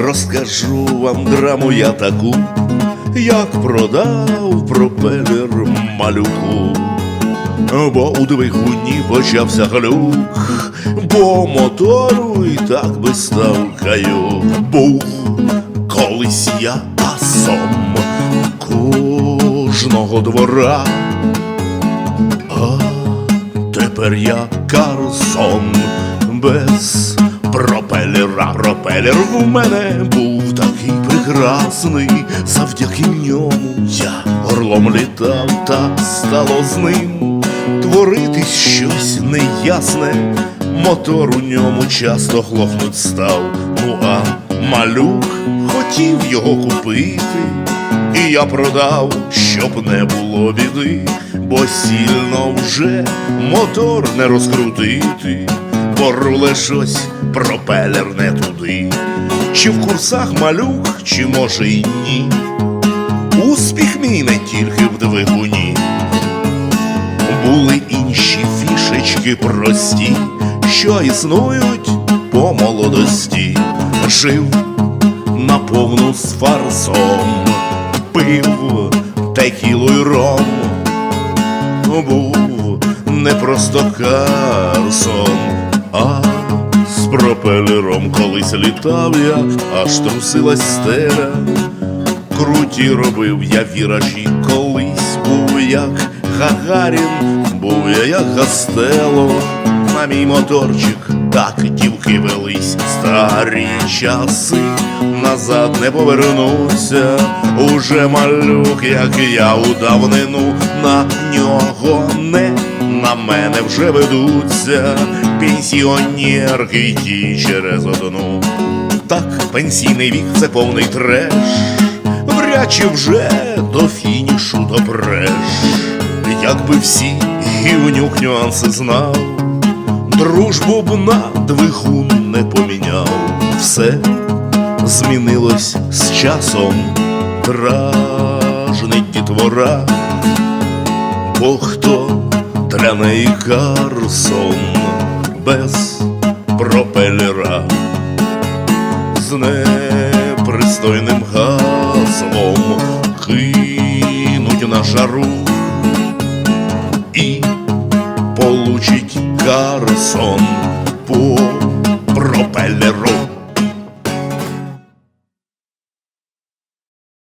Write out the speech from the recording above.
Розкажу вам драму я таку, як продав пропелер малюку. Бо у двигуні почався глюк, бо мотору і так би став каюк. Був колись я асом кожного двора, а тепер я Карлсон без пропелера. Пропелер в мене був такий прекрасний, завдяки ньому я орлом літав, та стало з ним творитись щось неясне. Мотор у ньому часто глохнуть став. Ну а малюк хотів його купити. І я продав, щоб не було біди, бо сильно вже мотор не розкрутити, бо руле щось пропелер не туди. Чи в курсах малюк, чи може й ні. Успіх мій не тільки в двигуні. Фішечки прості, що існують по молодості. Жив на повну з фарсом, пив текілу й ром. Був не просто Карсон, а з пропелером колись літав я, аж трусилась стеля. Круті робив я віражі колись був як Гагарін, був як Гастело, на мій моторчик так дівки велись старі часи, назад не повернуся, уже малюк, як я у давнину, на нього не на мене вже ведуться пенсіонерки ті через одну. Так, пенсійний вік це повний треш, вряд чи вже до фінішу допреш. Якби всі гівнюк нюанси знав, дружбу б на двигун не поміняв, все змінилось з часом, дражнить дітвора, бо хто для неї Карсон без пропелера? З непристойним гаслом кинуть на жару Карсон по пропелеру.